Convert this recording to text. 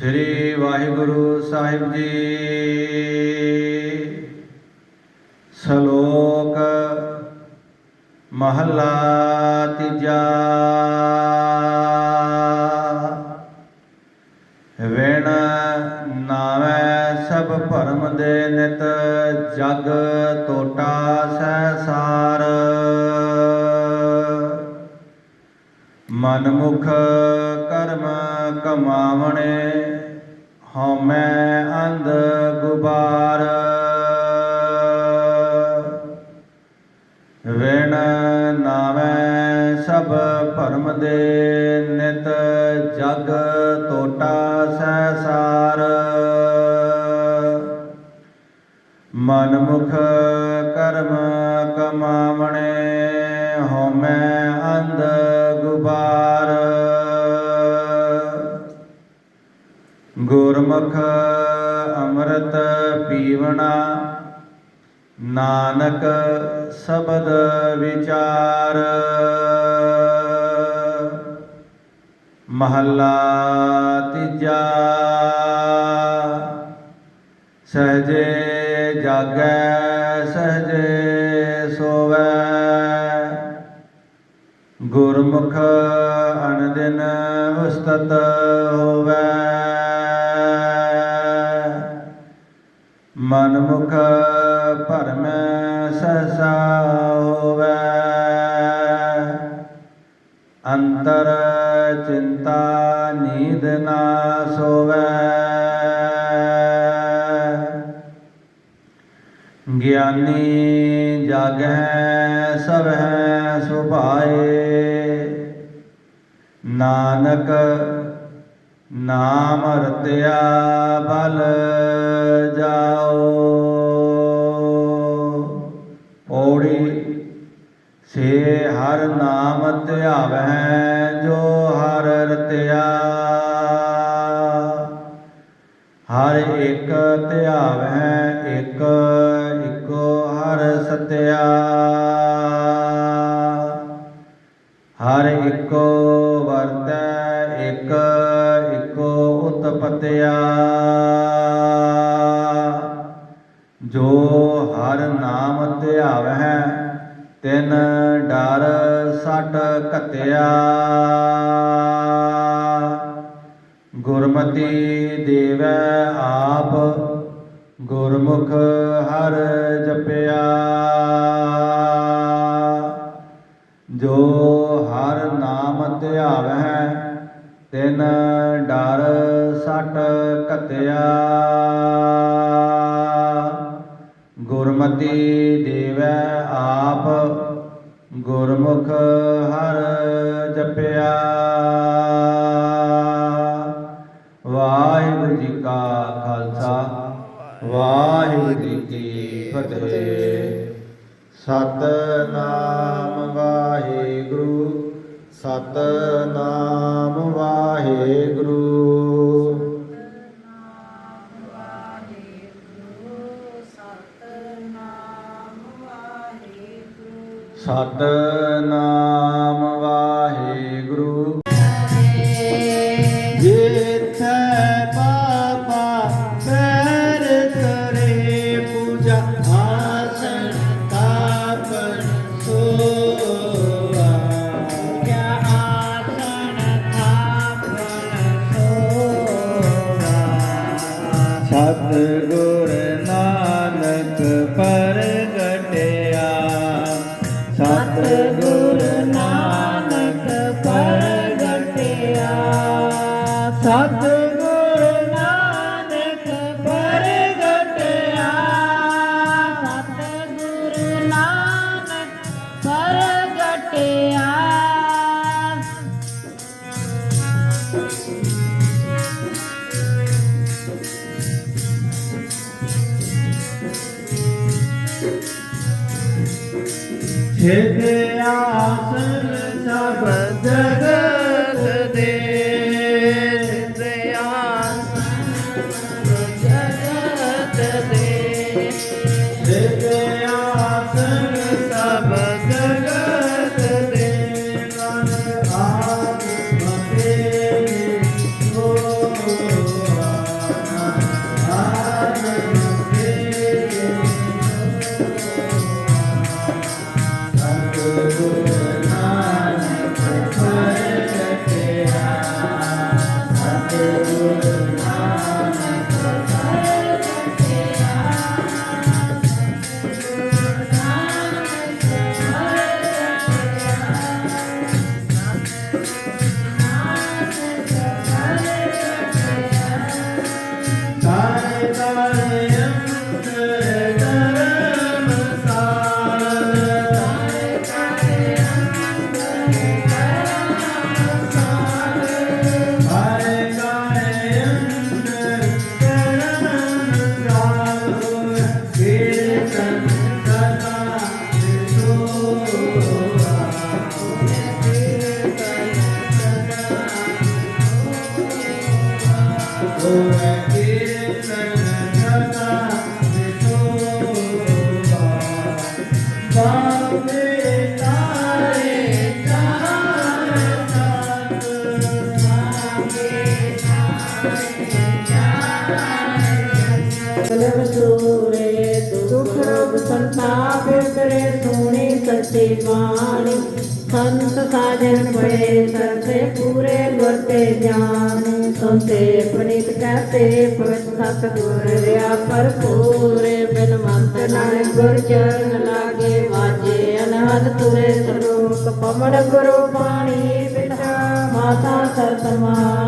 ਸ੍ਰੀ ਵਾਹਿਗੁਰੂ ਸਾਹਿਬ ਜੀ। ਸ਼ਲੋਕ ਮਹੱਲਾ ਤੀਜਾ। ਮਨ ਕਰਮ ਕਮਾਵਣੇ, ਹਉਮੈ ਅੰਧ ਗੁਬਾਰ। ਵੇਣ ਨਾਵੇਂ ਸਭ ਭਰਮ ਦੇ ਨਿਤ ਜਗ ਟੋਟਾ ਸਹਿਸਾਰ। ਮਨਮੁਖ ਕਰਮ ਕਮਾਵਣੇ, ਹਉਮੈ ਗੁਰਮੁਖ ਅੰਮ੍ਰਿਤ ਪੀਵਣਾ। ਨਾਨਕ ਸ਼ਬਦ ਵਿਚਾਰ। ਮਹੱਲਾ ਤੀਜਾ। ਸਹਜੇ ਜਾਗੈ, ਸਹਜੇ ਸੋਵੈ। ਗੁਰਮੁਖ ਅਨਦਿਨ ਉਸਤਤ ਹੋਵੈ। ਮਨ ਮੁਖ ਭਰਮੈ ਸਹਸਾ ਅੰਤਰ ਚਿੰਤਾ ਨੀਂਦ ਨਾ ਸੋਵੈ। ਗਿਆਨੀ ਜਾਗੈ ਸਭੈ ਸੁਭਾਏ। ਨਾਨਕ ਨਾਮ ਰਤਿਆ ਬਲ ਜਾਓ। ਪੌੜੀ, ਸੇ ਹਰ ਨਾਮ ਧਿਆਵੈ ਜੋ ਹਰ ਰਤਿਆ। ਹਰ ਇੱਕ ਧਿਆਵੈ ਇੱਕ, ਇੱਕੋ ਹਰ ਸਤਿਆ। ਨਾਮ ਧਿਆਵੈ ਤਿਨ ਡਰ ਸਟ ਘਤਿਆ। ਗੁਰਮਤੀ ਦੇਵੈ ਆਪ, ਗੁਰਮੁਖ ਹਰ ਜਪਿਆ। ਜੋ ਹਰ ਨਾਮ ਧਿਆਵੈ ਤਿਨ ਡਰ ਸਟ ਘਤਿਆ। ਗੁਰਮਤੀ ਦੇਵੈ ਆਪ ਗੁਰਮੁਖ ਹਰ ਜਪਿਆ। ਵਾਹਿਗੁਰੂ ਜੀ ਕਾ ਖਾਲਸਾ, ਵਾਹਿਗੁਰੂ ਜੀ ਕੀ ਫਤਿਹ। ਸਤਨਾਮ ਵਾਹਿਗੁਰੂ ਸਤਨਾਮ ਵਾਹਿਗੁਰੂ। ਸਤਨਾਮ ਸਤਿਗੁਰ ਨਾਨਕ ਪਰਗਟਿਆ। ਸਤਿਗੁਰ ਨਾਨਕ ਪਰਗਟਿਆ। ਸਤਿਗੁਰੂ ਨਾਨਕ ਪ੍ਰਗਟਿਆ। ਛਿਦ ਆਸਨ ਸਭ Father. ਸੋਣੀ ਸੰਤ ਸਾਜਨ ਪਏ ਸਰਸੇ ਪੂਰੇ ਗੁਰ ਤੇ ਜਾਨ ਸੰਤੇ ਪਣਿਤ ਕਹਤੇ ਪਵਿੱਤ ਸਤ ਗੁਰ ਰਿਆ ਭਰਪੂਰੇ। ਬਿਨ ਮੰਤ ਨਾਨਕ ਗੁਰ ਚਰਨ ਲਾਗੇ ਵਾਜੇ ਅਨਹਦ ਤੁਰੇ ਸਰੂਪ ਪਵਨ ਗੁਰੂ ਪਾਣੀ ਪਿਤਾ ਮਾਤਾ ਸਰਤਮਾ